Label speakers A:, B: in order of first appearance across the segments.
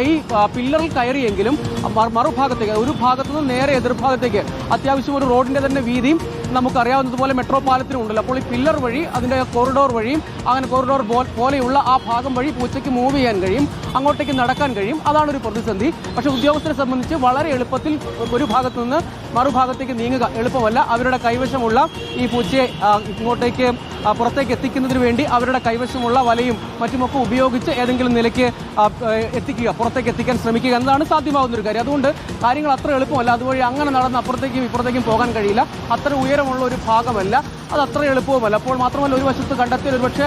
A: ഈ പില്ലറിൽ കയറിയെങ്കിലും മറുഭാഗത്തേക്ക് ഒരു ഭാഗത്തു നിന്ന് നേരെ എതിർഭാഗത്തേക്ക് അത്യാവശ്യം ഒരു റോഡിന്റെ തന്നെ വീതിയും നമുക്കറിയാവുന്നതുപോലെ മെട്രോ പാലത്തിനും ഉണ്ടല്ലോ. അപ്പോൾ ഈ പില്ലർ വഴി അതിന്റെ കോറിഡോർ വഴിയും അങ്ങനെ കോറിഡോർ പോലെയുള്ള ആ ഭാഗം വഴി പൂച്ചയ്ക്ക് മൂവ് ചെയ്യാൻ കഴിയും അങ്ങോട്ടേക്ക് നടക്കാൻ കഴിയും. അതാണ് ഒരു പ്രതിസന്ധി. പക്ഷേ ഉദ്യോഗസ്ഥരെ സംബന്ധിച്ച് വളരെ എളുപ്പത്തിൽ ഒരു ഭാഗത്തു നിന്ന് മറുഭാഗത്തേക്ക് നീങ്ങുക എളുപ്പമല്ല. അവരുടെ കൈവശമുള്ള ഈ പൂച്ചയെ ഇങ്ങോട്ടേക്ക് പുറത്തേക്ക് എത്തിക്കുന്നതിന് വേണ്ടി അവരുടെ കൈവശമുള്ള വലയും മറ്റുമൊക്കെ ഉപയോഗിച്ച് ഏതെങ്കിലും നിലയ്ക്ക് എത്തിക്കുക പുറത്തേക്ക് എത്തിക്കാൻ ശ്രമിക്കുക എന്നതാണ് സാധ്യമാകുന്ന ഒരു കാര്യം. അതുകൊണ്ട് കാര്യങ്ങൾ അത്ര എളുപ്പമല്ല. അതുവഴി അങ്ങനെ നടന്ന് അപ്പുറത്തേക്കും ഇപ്പുറത്തേക്കും പോകാൻ കഴിയില്ല. അത്ര ഉയരമുള്ള ഒരു ഭാഗമല്ല. അത് അത്ര എളുപ്പവുമല്ല. അപ്പോൾ മാത്രമല്ല ഒരു വശത്ത് കണ്ടെത്തി ഒരുപക്ഷെ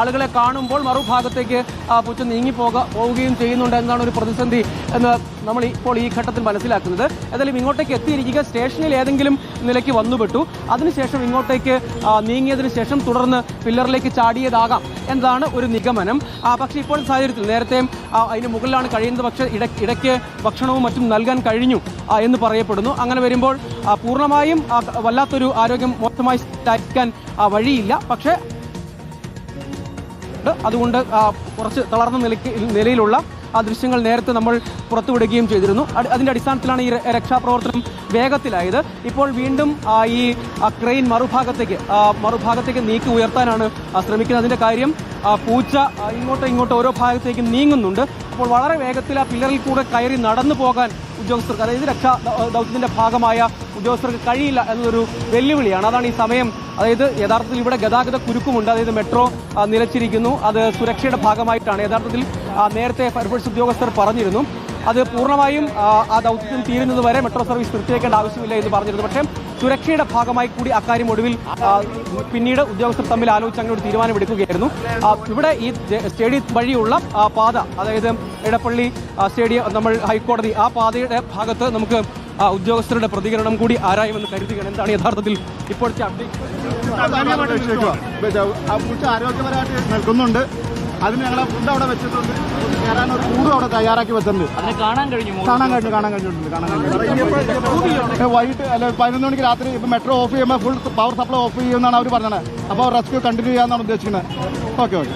A: ആളുകളെ കാണുമ്പോൾ മറുഭാഗത്തേക്ക് പൂച്ച നീങ്ങി പോക പോവുകയും ചെയ്യുന്നുണ്ട് എന്നാണ് ഒരു പ്രതിസന്ധി എന്ന് നമ്മൾ ഇപ്പോൾ ഈ ഘട്ടത്തിൽ മനസ്സിലാക്കുന്നത്. ഏതായാലും ഇങ്ങോട്ടേക്ക് എത്തിയിരിക്കുക. സ്റ്റേഷനിൽ ഏതെങ്കിലും നിലയ്ക്ക് വന്നുപെട്ടു. അതിനുശേഷം ഇങ്ങോട്ടേക്ക് നീങ്ങിയതിന് ശേഷം തുടർന്ന് പില്ലറിലേക്ക് ചാടിയതാകാം എന്നതാണ് ഒരു നിഗമനം. പക്ഷേ ഇപ്പോൾ സാഹചര്യത്തിൽ നേരത്തെ അതിന് മുകളിലാണ് കഴിയുന്നത്. പക്ഷേ ഇട ഇടയ്ക്ക് ഭക്ഷണവും മറ്റും നൽകാൻ കഴിഞ്ഞു എന്ന് പറയപ്പെടുന്നു. അങ്ങനെ വരുമ്പോൾ പൂർണമായും വല്ലാത്തൊരു ആരോഗ്യം മോശമായി സ്ഥാപിക്കാൻ വഴിയില്ല. പക്ഷേ. അതുകൊണ്ട് കുറച്ച് തളർന്ന നിലയ്ക്ക് നിലയിലുള്ള ആ ദൃശ്യങ്ങൾ നേരത്തെ നമ്മൾ പുറത്തുവിടുകയും ചെയ്തിരുന്നു. അതിന്റെ അടിസ്ഥാനത്തിലാണ് ഈ രക്ഷാപ്രവർത്തനം വേഗത്തിലായത്. ഇപ്പോൾ വീണ്ടും ഈ ക്രെയിൻ മറുഭാഗത്തേക്ക് മറുഭാഗത്തേക്ക് നീക്കി ഉയർത്താനാണ് ശ്രമിക്കുന്നത്. അതിന്റെ കാര്യം പൂച്ച ഇങ്ങോട്ടോ ഇങ്ങോട്ടോ ഓരോ ഭാഗത്തേക്കും നീങ്ങുന്നുണ്ട്. അപ്പോൾ വളരെ വേഗത്തിൽ ആ പില്ലറിൽ കൂടെ കയറി നടന്നു പോകാൻ ഉദ്യോഗസ്ഥർക്ക് അതായത് രക്ഷാ ദൗത്യത്തിന്റെ ഭാഗമായ ഉദ്യോഗസ്ഥർക്ക് കഴിയില്ല എന്നതൊരു വെല്ലുവിളിയാണ്. അതാണ് ഈ സമയം. അതായത് യഥാർത്ഥത്തിൽ ഇവിടെ ഗതാഗത കുരുക്കുമുണ്ട്. അതായത് മെട്രോ നിലച്ചിരിക്കുന്നു. അത് സുരക്ഷയുടെ ഭാഗമായിട്ടാണ്. യഥാർത്ഥത്തിൽ നേരത്തെ ഫയർഫോഴ്സ് ഉദ്യോഗസ്ഥർ പറഞ്ഞിരുന്നു. അത് പൂർണമായും ആ, ദൗത്യം തീരുന്നത് വരെ മെട്രോ സർവീസ് നിർത്തിവെക്കേണ്ട ആവശ്യമില്ല എന്ന് പറഞ്ഞിരുന്നു. പക്ഷേ സുരക്ഷയുടെ ഭാഗമായി കൂടി അക്കാര്യം ഒടുവിൽ പിന്നീട് ഉദ്യോഗസ്ഥർ തമ്മിൽ ആലോചിച്ച് അങ്ങനെ ഒരു തീരുമാനമെടുക്കുകയായിരുന്നു. ഇവിടെ ഈ സ്റ്റേഡിയം വഴിയുള്ള പാത അതായത് ഇടപ്പള്ളി സ്റ്റേഡിയം നമ്മൾ ഹൈക്കോടതി ആ പാതയുടെ ഭാഗത്ത് നമുക്ക് ഉദ്യോഗസ്ഥരുടെ പ്രതികരണം കൂടി ആരായുമെന്ന് കരുതുകയാണ്. എന്താണ് യഥാർത്ഥത്തിൽ ഇപ്പോഴത്തെ അപ്ഡേറ്റ്
B: ആ ആരോഗ്യപരമായിട്ട് നിൽക്കുന്നുണ്ട് അതിന് ഞങ്ങളെ ഫുഡ് അവിടെ വെച്ചിട്ടുണ്ട്. കയറാൻ ഒരു കൂടും അവിടെ തയ്യാറാക്കി വെച്ചിട്ടുണ്ട്.
A: അതിനെ കാണാൻ കഴിഞ്ഞു
B: കാണാൻ കഴിഞ്ഞു കാണാൻ കഴിഞ്ഞിട്ടുണ്ട് കാണാൻ കഴിഞ്ഞു വൈകിട്ട് അല്ല പതിനൊന്ന് മണിക്ക് രാത്രി ഇപ്പം മെട്രോ ഓഫ് ചെയ്യുമ്പോൾ ഫുൾ പവർ സപ്ലൈ ഓഫ് ചെയ്യുമെന്നാണ് അവർ പറഞ്ഞത്. അപ്പോൾ റെസ്ക്യൂ കണ്ടിന്യൂ ചെയ്യാമെന്നാണ് ഉദ്ദേശിക്കുന്നത്. ഓക്കെ ഓക്കെ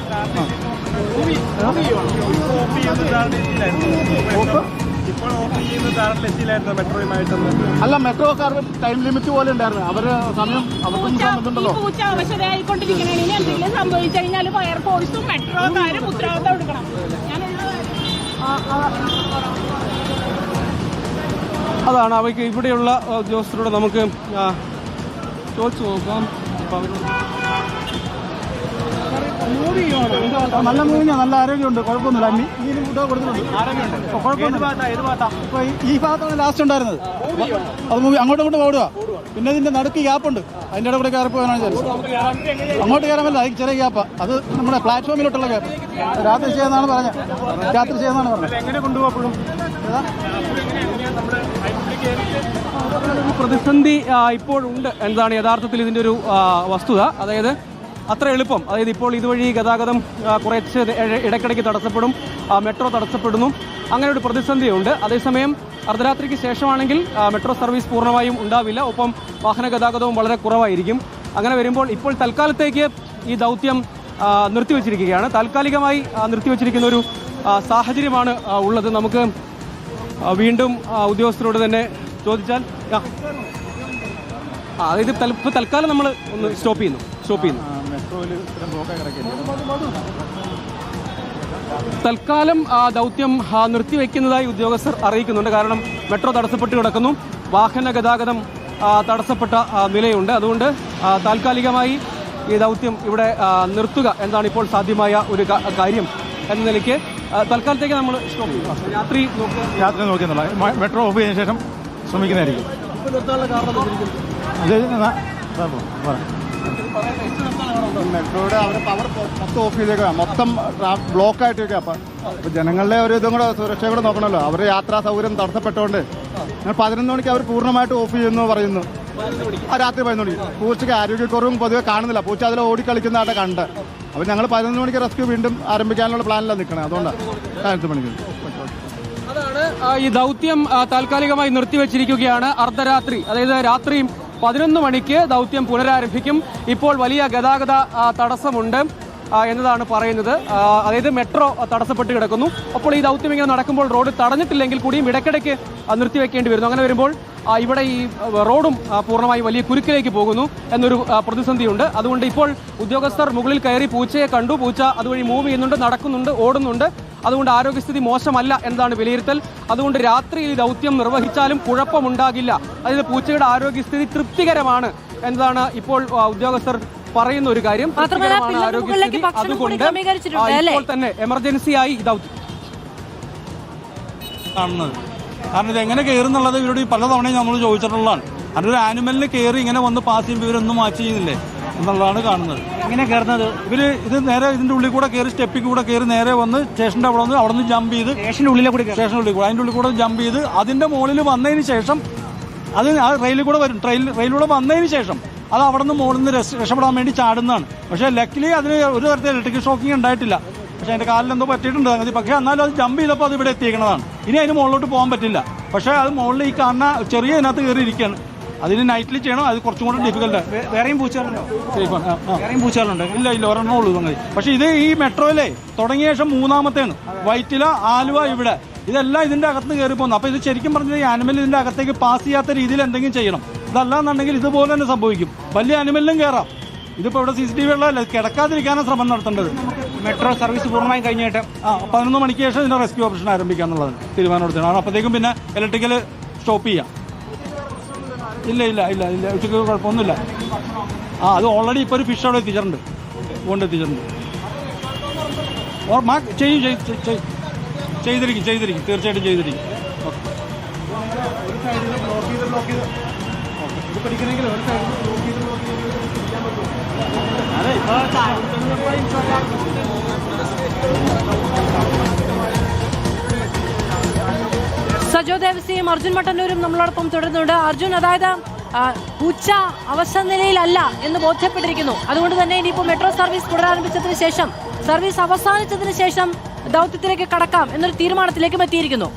C: ഓഫ് ചെയ്യുന്ന കാർ മെട്രോയുമായിട്ടൊന്ന്?
B: അല്ല ടൈം ലിമിറ്റ് പോലെ ഉണ്ടായിരുന്നു. അവർ സമയം അവർക്കും
D: പൂച്ച- അവശതയായിക്കൊണ്ടിരിക്കണേ. ഇനി എന്തെങ്കിലും സംഭവിച്ചു കഴിഞ്ഞാൽ ഫയർഫോഴ്സും മെട്രോക്കാരും ഉത്തരവാദിത്തം എടുക്കണം. ഞാനുള്ള
A: അതാണ് അവയ്ക്ക് ഇവിടെയുള്ള ഉദ്യോഗസ്ഥരോട് നമുക്ക് ചോദിച്ചു നോക്കാം. അപ്പോൾ
B: നല്ല മൂവിങ്ങ നല്ല ആരോഗ്യമുണ്ട്. കുഴപ്പമൊന്നുമില്ല. അമ്മി ഈ ഫുഡ് കൊടുത്തിട്ടുണ്ട്. ആരോഗ്യമുണ്ട്? ഈ- ഭാഗത്താണ് ലാസ്റ്റ് ഉണ്ടായിരുന്നത്. അത് മൂവി അങ്ങോട്ടും ഇങ്ങോട്ടും ഓടുക. പിന്നെ ഇതിന്റെ നടുക്ക് ഗ്യാപ്പുണ്ട് അതിന്റെ ഇടയിൽ കൂടെ കയറി പോകാനാണ് വിചാരിച്ചത് അങ്ങോട്ട് കയറാമല്ല അതിന് ചെറിയ ഗ്യാപ്പ് അത് നമ്മുടെ പ്ലാറ്റ്ഫോമിലോട്ടുള്ള ഗ്യാപ്പ് രാത്രി ചെയ്യുന്നതാണ് പറഞ്ഞത്. രാത്രി ചെയ്യുന്നതാണ് പറഞ്ഞത്.
C: എങ്ങനെ കൊണ്ടുപോകപ്പോഴും
A: ഒരു പ്രതിസന്ധി ഇപ്പോൾ ഇപ്പോഴുണ്ട്. എന്താണ് യഥാർത്ഥത്തിൽ ഇതിന്റെ ഒരു വസ്തുത? അതായത് അത്ര എളുപ്പം. അതായത് ഇപ്പോൾ ഇതുവഴി ഗതാഗതം കുറച്ച് ഇടയ്ക്കിടയ്ക്ക് തടസ്സപ്പെടും മെട്രോ തടസ്സപ്പെടുന്നു. അങ്ങനെ ഒരു പ്രതിസന്ധിയുണ്ട്. അതേസമയം അർദ്ധരാത്രിക്ക് ശേഷമാണെങ്കിൽ മെട്രോ സർവീസ് പൂർണമായും ഉണ്ടാവില്ല. ഒപ്പം വാഹന ഗതാഗതവും വളരെ കുറവായിരിക്കും. അങ്ങനെ വരുമ്പോൾ ഇപ്പോൾ തൽക്കാലത്തേക്ക് ഈ ദൗത്യം നിർത്തിവെച്ചിരിക്കുകയാണ്. താൽക്കാലികമായി നിർത്തിവെച്ചിരിക്കുന്ന ഒരു സാഹചര്യമാണ് ഉള്ളത്. നമുക്ക് വീണ്ടും ഉദ്യോഗസ്ഥരോട് തന്നെ ചോദിച്ചാൽ അതായത് തൽ- തൽക്കാലം നമ്മൾ ഒന്ന് സ്റ്റോപ്പ് ചെയ്യുന്നു. സ്റ്റോപ്പ് ചെയ്യുന്നു. തൽക്കാലം ആ ദൗത്യം നിർത്തിവെക്കുന്നതായി ഉദ്യോഗസ്ഥർ അറിയിക്കുന്നുണ്ട്. കാരണം മെട്രോ തടസ്സപ്പെട്ട് കിടക്കുന്നു. വാഹന ഗതാഗതം തടസ്സപ്പെട്ട നിലയുണ്ട്. അതുകൊണ്ട് താൽക്കാലികമായി ഈ ദൗത്യം ഇവിടെ നിർത്തുക എന്നാണ് ഇപ്പോൾ സാധ്യമായ ഒരു കാര്യം എന്ന നിലയ്ക്ക് തൽക്കാലത്തേക്ക് നമ്മൾ രാത്രി
B: രാത്രി നോക്കിയെന്നുള്ള മെട്രോ ഓഫ് ചെയ്തതിനു ശേഷം ശ്രമിക്കുന്നതായിരിക്കും? അത്. മെട്രോയുടെ അവർ പവർ മൊത്തം ഓഫ് ചെയ്തേക്കുക മൊത്തം ബ്ലോക്ക് ആയിട്ട് വെക്കുക അപ്പം അപ്പൊ ജനങ്ങളുടെ ഒരു ഇതും കൂടെ സുരക്ഷ കൂടെ നോക്കണമല്ലോ അവരുടെ യാത്രാ സൗകര്യം തടസ്സപ്പെട്ടുകൊണ്ട് ഞങ്ങൾ പതിനൊന്ന് മണിക്ക് അവർ പൂർണമായിട്ട് ഓഫ് ചെയ്യുന്നു പറയുന്നു. ആ രാത്രി പതിനൊന്ന് മണിക്ക്. പൂച്ചയ്ക്ക് ആരോഗ്യക്കുറവും പൊതുവെ കാണുന്നില്ല. പൂച്ച അതിൽ ഓടിക്കളിക്കുന്നതായിട്ട് കണ്ട്. അപ്പോൾ ഞങ്ങൾ പതിനൊന്ന് മണിക്ക് റെസ്ക്യൂ വീണ്ടും ആരംഭിക്കാനുള്ള പ്ലാനിലാണ് നിൽക്കണേ അതുകൊണ്ടാണ് പതിനൊന്ന് മണിക്ക്.
A: അതാണ് ഈ ദൗത്യം താൽക്കാലികമായി നിർത്തിവെച്ചിരിക്കുകയാണ് അർദ്ധരാത്രി. അതായത് രാത്രി പതിനൊന്ന് മണിക്ക് ദൗത്യം പുനരാരംഭിക്കും. ഇപ്പോൾ വലിയ ഗതാഗത തടസ്സമുണ്ട് എന്നതാണ് പറയുന്നത്. അതായത് മെട്രോ തടസ്സപ്പെട്ട് കിടക്കുന്നു. അപ്പോൾ ഈ ദൗത്യം ഇങ്ങനെ നടക്കുമ്പോൾ റോഡ് തടഞ്ഞിട്ടില്ലെങ്കിൽ കൂടിയും ഇടയ്ക്കിടയ്ക്ക് നിർത്തിവെക്കേണ്ടി വരുന്നു. അങ്ങനെ വരുമ്പോൾ ഇവിടെ ഈ റോഡും പൂർണമായും വലിയ കുരുക്കിലേക്ക് പോകുന്നു എന്നൊരു പ്രതിസന്ധിയുണ്ട്. അതുകൊണ്ട് ഇപ്പോൾ ഉദ്യോഗസ്ഥർ മുകളിൽ കയറി പൂച്ചയെ കണ്ടു. പൂച്ച അതുവഴി മൂവ് ചെയ്യുന്നുണ്ട് നടക്കുന്നുണ്ട് ഓടുന്നുണ്ട്. അതുകൊണ്ട് ആരോഗ്യസ്ഥിതി മോശമല്ല എന്നതാണ് വിലയിരുത്തൽ. അതുകൊണ്ട് രാത്രി ഈ ദൗത്യം നിർവഹിച്ചാലും കുഴപ്പമുണ്ടാകില്ല. അതായത് പൂച്ചയുടെ ആരോഗ്യസ്ഥിതി തൃപ്തികരമാണ് എന്നതാണ് ഇപ്പോൾ ഉദ്യോഗസ്ഥർ പറയുന്ന ഒരു കാര്യം. ആരോഗ്യസ്ഥിതി. അതുകൊണ്ട്
E: അല്ലേ?
A: ഇപ്പോൾ തന്നെ എമർജൻസിയായി ദൗത്യം.
F: കാണുന്നത്. കാരണം ഇത് എങ്ങനെ കയറുന്നുള്ളത് ഇവരോട് ഈ പലതവണയും നമ്മൾ ചോദിച്ചിട്ടുള്ളതാണ്. കാരണം ഒരു ആനിമലിന് കയറി ഇങ്ങനെ വന്ന് പാസ് ചെയ്യുമ്പോൾ ഇവരൊന്നും മാച്ച് ചെയ്യുന്നില്ലേ? എന്നുള്ളതാണ് കാണുന്നത്.
C: എങ്ങനെ കയറുന്നത്.
F: ഇവർ ഇത് നേരെ ഇതിന്റെ ഉള്ളിൽ കൂടെ കയറി സ്റ്റെപ്പിൽ കൂടെ കയറി നേരെ വന്ന് സ്റ്റേഷന്റെ അവിടെ വന്ന് അവിടെ നിന്ന് ജമ്പ് ചെയ്ത്
C: സ്റ്റേഷന്റെ ഉള്ളിലെ കൂടി
F: സ്റ്റേഷന്റെ ഉള്ളിൽ കൂടെ അതിന്റെ ഉള്ളിൽ കൂടെ ജമ്പ് ചെയ്ത് അതിന്റെ മുകളിൽ വന്നതിന് ശേഷം അത് ആ റെയിലിൽ കൂടെ വരും. ട്രെയിൽ റെയിലൂടെ വന്നതിന് ശേഷം അത് അവിടെ നിന്ന് മുകളിൽ നിന്ന് രക്ഷപ്പെടാൻ വേണ്ടി ചാടുന്നതാണ്. പക്ഷേ ലക്കിലി അതിന് ഒരു തരത്തിൽ ഇലക്ട്രിക് ഷോക്കിംഗ് ഉണ്ടായിട്ടില്ല. പക്ഷേ അതിന്റെ കാലിൽ എന്തോ പറ്റിയിട്ടുണ്ട് സംഗതി. പക്ഷേ എന്നാലും അത് ജമ്പ് ചെയ്തപ്പോൾ അത് ഇവിടെ എത്തിയേക്കുന്നതാണ് ഇനി അതിന് മുകളിലോട്ട് പോകാൻ പറ്റില്ല. പക്ഷേ അത് മുകളിൽ ഈ കാണുന്ന ചെറിയ ഇതിനകത്ത് കയറി ഇരിക്കുകയാണ് അതിന് നൈറ്റിൽ ചെയ്യണം. അത് കുറച്ചും കൂടെ ഡിഫിക്കൽട്ടാണ്
C: വേറെയും പൂച്ചകളുണ്ടോ?
F: സേഫാണ്
C: വേറെയും പൂച്ചകളുണ്ട്.
F: ഇല്ല ഇല്ല ഒരെണ്ണം ഉള്ളൂ സംഗതി പക്ഷേ ഇത് ഈ മെട്രോയിലെ തുടങ്ങിയ ശേഷം മൂന്നാമത്തേണ്. വൈറ്റില ആലുവ ഇവിടെ. ഇതെല്ലാം ഇതിന്റെ അകത്ത് കയറി പോകുന്നു. അപ്പൊ ഇത് ശരിക്കും പറഞ്ഞത് ഈ ആനിമൽ ഇതിന്റെ അകത്തേക്ക് പാസ് ചെയ്യാത്ത രീതിയിൽ എന്തെങ്കിലും ചെയ്യണം. ഇതല്ലാന്നുണ്ടെങ്കിൽ ഇതുപോലെ തന്നെ സംഭവിക്കും. വലിയ ആനിമലിലും കയറാം ഇതിപ്പോ ഇവിടെ സി സി ടി വി ഉള്ളതല്ല കിടക്കാതിരിക്കാനാണ് ശ്രമം നടത്തേണ്ടത്.
C: മെട്രോ സർവീസ് പൂർണമായും കഴിഞ്ഞിട്ട്.
F: ആ പതിനൊന്ന് മണിക്ക് ശേഷം ഇതിന്റെ റെസ്ക്യൂ ഓപ്പറേഷൻ ആരംഭിക്കാന്നുള്ളത് എന്നുള്ളതാണ് തീരുമാനം എടുത്തത്. അപ്പോഴത്തേക്കും പിന്നെ ഇലക്ട്രിക്കൽ സ്റ്റോപ്പ് ചെയ്യാം. ഇല്ല ഇല്ല ഇല്ല ഇല്ല. ഉച്ചയ്ക്ക് കുഴപ്പമൊന്നുമില്ല. ആ അത് ഓൾറെഡി ഇപ്പോൾ ഒരു ഫിഷ് അവിടെ എത്തിച്ചിട്ടുണ്ട്. കൊണ്ട് എത്തിച്ചിട്ടുണ്ട്. ഓ, മാ ചെയ്യും ചെയ്- ചെയ്- ചെയ്- ചെയ്തിരിക്കും ചെയ്തിരിക്കും. തീർച്ചയായിട്ടും ചെയ്തിരിക്കും.
E: സജോ ദേവസിയും അർജുൻ മട്ടന്നൂരും നമ്മളോടൊപ്പം തുടരുന്നുണ്ട്. അർജുൻ അതായത് ഉച്ച അവസ്ഥ നിലയിലല്ല എന്ന് ബോധ്യപ്പെട്ടിരിക്കുന്നു. അതുകൊണ്ട് തന്നെ ഇനിയിപ്പോൾ മെട്രോ സർവീസ് പുനരാരംഭിച്ചതിന് ശേഷം സർവീസ് അവസാനിച്ചതിന് ശേഷം ദൗത്യത്തിലേക്ക് കടക്കാം എന്നൊരു തീരുമാനത്തിലേക്കും എത്തിയിരിക്കുന്നു.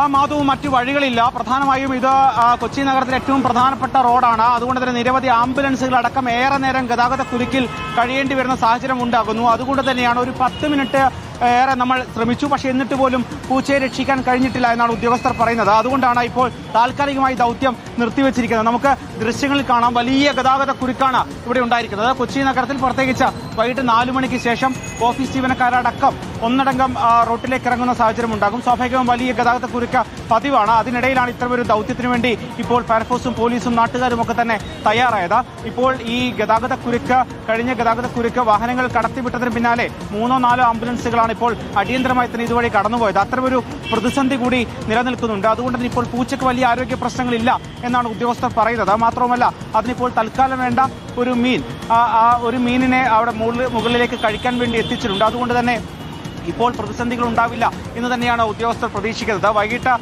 C: ആ മാധവും മറ്റു വഴികളില്ല. പ്രധാനമായും ഇത് കൊച്ചി നഗരത്തിലെ ഏറ്റവും പ്രധാനപ്പെട്ട റോഡാണ്. അതുകൊണ്ട് തന്നെ നിരവധി ആംബുലൻസുകൾ അടക്കം ഏറെ നേരം ഗതാഗത കുരുക്കിൽ കഴിയേണ്ടി വരുന്ന സാഹചര്യം ഉണ്ടാകുന്നു. അതുകൊണ്ട് തന്നെയാണ് ഒരു പത്ത് മിനിറ്റ് ഏറെ നമ്മൾ ശ്രമിച്ചു. പക്ഷേ എന്നിട്ട് പോലും പൂച്ചയെ രക്ഷിക്കാൻ കഴിഞ്ഞിട്ടില്ല എന്നാണ് ഉദ്യോഗസ്ഥർ പറയുന്നത്. അതുകൊണ്ടാണ് ഇപ്പോൾ താൽക്കാലികമായി ദൗത്യം നിർത്തിവെച്ചിരിക്കുന്നത്. നമുക്ക് ദൃശ്യങ്ങളിൽ കാണാം. വലിയ ഗതാഗത കുരുക്കാണ് ഇവിടെ ഉണ്ടായിരിക്കുന്നത്. കൊച്ചി നഗരത്തിൽ പ്രത്യേകിച്ച് വൈകിട്ട് നാലു മണിക്ക് ശേഷം ഓഫീസ് ജീവനക്കാരടക്കം ഒന്നടങ്കം റോട്ടിലേക്ക് ഇറങ്ങുന്ന സാഹചര്യം ഉണ്ടാകും. സ്വാഭാവികവും വലിയ ഗതാഗത കുരുക്ക് പതിവാണ്. അതിനിടയിലാണ് ഇത്തരമൊരു ദൗത്യത്തിന് വേണ്ടി ഇപ്പോൾ ഫയർഫോഴ്സും പോലീസും നാട്ടുകാരും ഒക്കെ തന്നെ തയ്യാറായത്. ഇപ്പോൾ ഈ ഗതാഗത കുരുക്ക് കഴിഞ്ഞ ഗതാഗത കുരുക്ക് വാഹനങ്ങൾ കടത്തിവിട്ടതിന് പിന്നാലെ മൂന്നോ നാലോ ആംബുലൻസുകളാണ് ഇപ്പോൾ അടിയന്തരമായി തന്നെ ഇതുവഴി കടന്നുപോയത്. അത്തരമൊരു പ്രതിസന്ധി കൂടി നിലനിൽക്കുന്നുണ്ട്. അതുകൊണ്ട് തന്നെ ഇപ്പോൾ പൂച്ചയ്ക്ക് വലിയ ആരോഗ്യ പ്രശ്നങ്ങളില്ല എന്നാണ് ഉദ്യോഗസ്ഥർ പറയുന്നത്. മാത്രവുമല്ല അതിനിപ്പോൾ തൽക്കാലം വേണ്ട ഒരു മീൻ ആ- ഒരു മീനിനെ അവിടെ മുകളിലേക്ക് കഴിക്കാൻ വേണ്ടി എത്തിച്ചിട്ടുണ്ട്. അതുകൊണ്ട് തന്നെ ഇപ്പോൾ പ്രതിസന്ധികൾ ഉണ്ടാവില്ല എന്ന് തന്നെയാണ് ഉദ്യോഗസ്ഥർ പ്രതീക്ഷിക്കുന്നത്. വൈകിട്ട്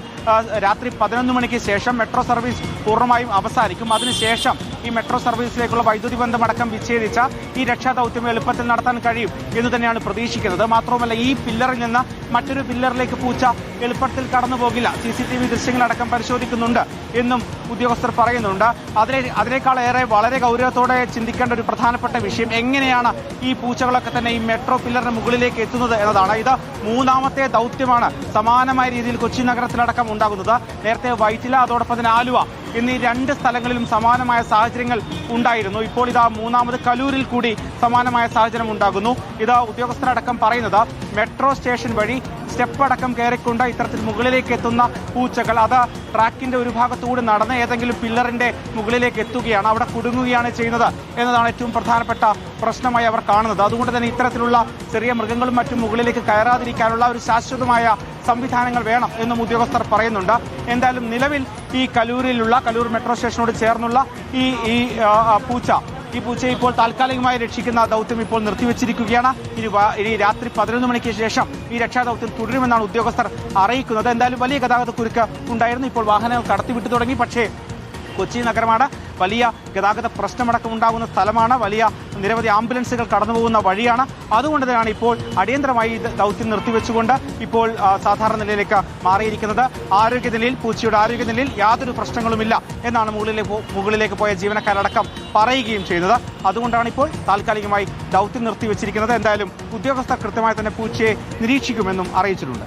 C: രാത്രി പതിനൊന്ന് മണിക്ക് ശേഷം മെട്രോ സർവീസ് പൂർണമായും അവസാനിക്കും. അതിനുശേഷം ഈ മെട്രോ സർവീസിലേക്കുള്ള വൈദ്യുതി ബന്ധമടക്കം വിച്ഛേദിച്ച ഈ രക്ഷാദൌത്യം എളുപ്പത്തിൽ നടത്താൻ കഴിയും എന്ന് തന്നെയാണ് പ്രതീക്ഷിക്കുന്നത്. മാത്രവുമല്ല ഈ പില്ലറിൽ നിന്ന് മറ്റൊരു പില്ലറിലേക്ക് പൂച്ച എളുപ്പത്തിൽ കടന്നു പോകില്ല സി സി ടി വി ദൃശ്യങ്ങളടക്കം പരിശോധിക്കുന്നുണ്ട് എന്നും ഉദ്യോഗസ്ഥർ പറയുന്നുണ്ട്. അതിനെ അതിനേക്കാളേറെ വളരെ ഗൗരവത്തോടെ ചിന്തിക്കേണ്ട ഒരു പ്രധാനപ്പെട്ട വിഷയം എങ്ങനെയാണ് ഈ പൂച്ചകളൊക്കെ തന്നെ ഈ മെട്രോ പില്ലറിന് മുകളിലേക്ക് എത്തുന്നത് എന്നതാണ്. ഇത് മൂന്നാമത്തെ ദൗത്യമാണ് സമാനമായ രീതിയിൽ കൊച്ചി നഗരത്തിലടക്കം ഉണ്ടാകുന്നത്. നേരത്തെ വൈറ്റില അതോടൊപ്പം തന്നെ ആലുവ എന്നീ രണ്ട് സ്ഥലങ്ങളിലും സമാനമായ സാഹചര്യങ്ങൾ ഉണ്ടായിരുന്നു. ഇപ്പോൾ ഇതാ മൂന്നാമത് കലൂരിൽ കൂടി സമാനമായ സാഹചര്യം ഉണ്ടാകുന്നു. ഇത് ഉദ്യോഗസ്ഥരടക്കം പറയുന്നത് മെട്രോ സ്റ്റേഷൻ വഴി സ്റ്റെപ്പ് അടക്കം കയറിക്കൊണ്ട് ഇത്തരത്തിൽ മുകളിലേക്ക് എത്തുന്ന പൂച്ചകൾ. അത് ട്രാക്കിന്റെ ഒരു ഭാഗത്തുകൂടി നടന്ന് ഏതെങ്കിലും പില്ലറിന്റെ മുകളിലേക്ക് എത്തുകയാണ്. അവിടെ കുടുങ്ങുകയാണ് ചെയ്യുന്നത് എന്നതാണ് ഏറ്റവും പ്രധാനപ്പെട്ട പ്രശ്നമായി അവർ കാണുന്നത്. അതുകൊണ്ട് തന്നെ ഇത്തരത്തിലുള്ള ചെറിയ മൃഗങ്ങളും മറ്റും മുകളിലേക്ക് കയറാതിരിക്കാനുള്ള ഒരു ശാശ്വതമായ സംവിധാനങ്ങൾ വേണം എന്നും ഉദ്യോഗസ്ഥർ പറയുന്നുണ്ട്. എന്തായാലും നിലവിൽ ഈ കലൂരിലുള്ള കലൂർ മെട്രോ സ്റ്റേഷനോട് ചേർന്നുള്ള ഈ ഈ പൂച്ച. ഈ പൂച്ച ഇപ്പോൾ താൽക്കാലികമായി രക്ഷിക്കുന്ന ദൗത്യം ഇപ്പോൾ നിർത്തിവെച്ചിരിക്കുകയാണ്. ഇനി ഇനി രാത്രി പതിനൊന്ന് മണിക്ക് ശേഷം ഈ രക്ഷാദൗത്യം തുടരുമെന്നാണ് ഉദ്യോഗസ്ഥർ അറിയിക്കുന്നത്. എന്തായാലും വലിയ ഗതാഗത കുരുക്ക് ഉണ്ടായിരുന്നു. ഇപ്പോൾ വാഹനങ്ങൾ കടത്തിവിട്ടു തുടങ്ങി. പക്ഷേ കൊച്ചി നഗരമാണ് വലിയ ഗതാഗത പ്രശ്നമടക്കം ഉണ്ടാകുന്ന സ്ഥലമാണ്. വലിയ നിരവധി ആംബുലൻസുകൾ കടന്നു പോകുന്ന വഴിയാണ്. അതുകൊണ്ട് തന്നെയാണ് ഇപ്പോൾ അടിയന്തരമായി ദൗത്യം നിർത്തിവെച്ചുകൊണ്ട് ഇപ്പോൾ സാധാരണ നിലയിലേക്ക് മാറിയിരിക്കുന്നത്. ആരോഗ്യനിലയിൽ പൂച്ചയുടെ ആരോഗ്യനിലയിൽ യാതൊരു പ്രശ്നങ്ങളുമില്ല എന്നാണ് മുകളിലേക്ക് മുകളിലേക്ക് പോയ ജീവനക്കാരടക്കം പറയുകയും ചെയ്യുന്നത് അതുകൊണ്ടാണ് ഇപ്പോൾ താൽക്കാലികമായി ദൗത്യം നിർത്തിവെച്ചിരിക്കുന്നത്. എന്തായാലും ഉദ്യോഗസ്ഥർ കൃത്യമായി തന്നെ പൂച്ചയെ നിരീക്ഷിക്കുമെന്നും അറിയിച്ചിട്ടുണ്ട്.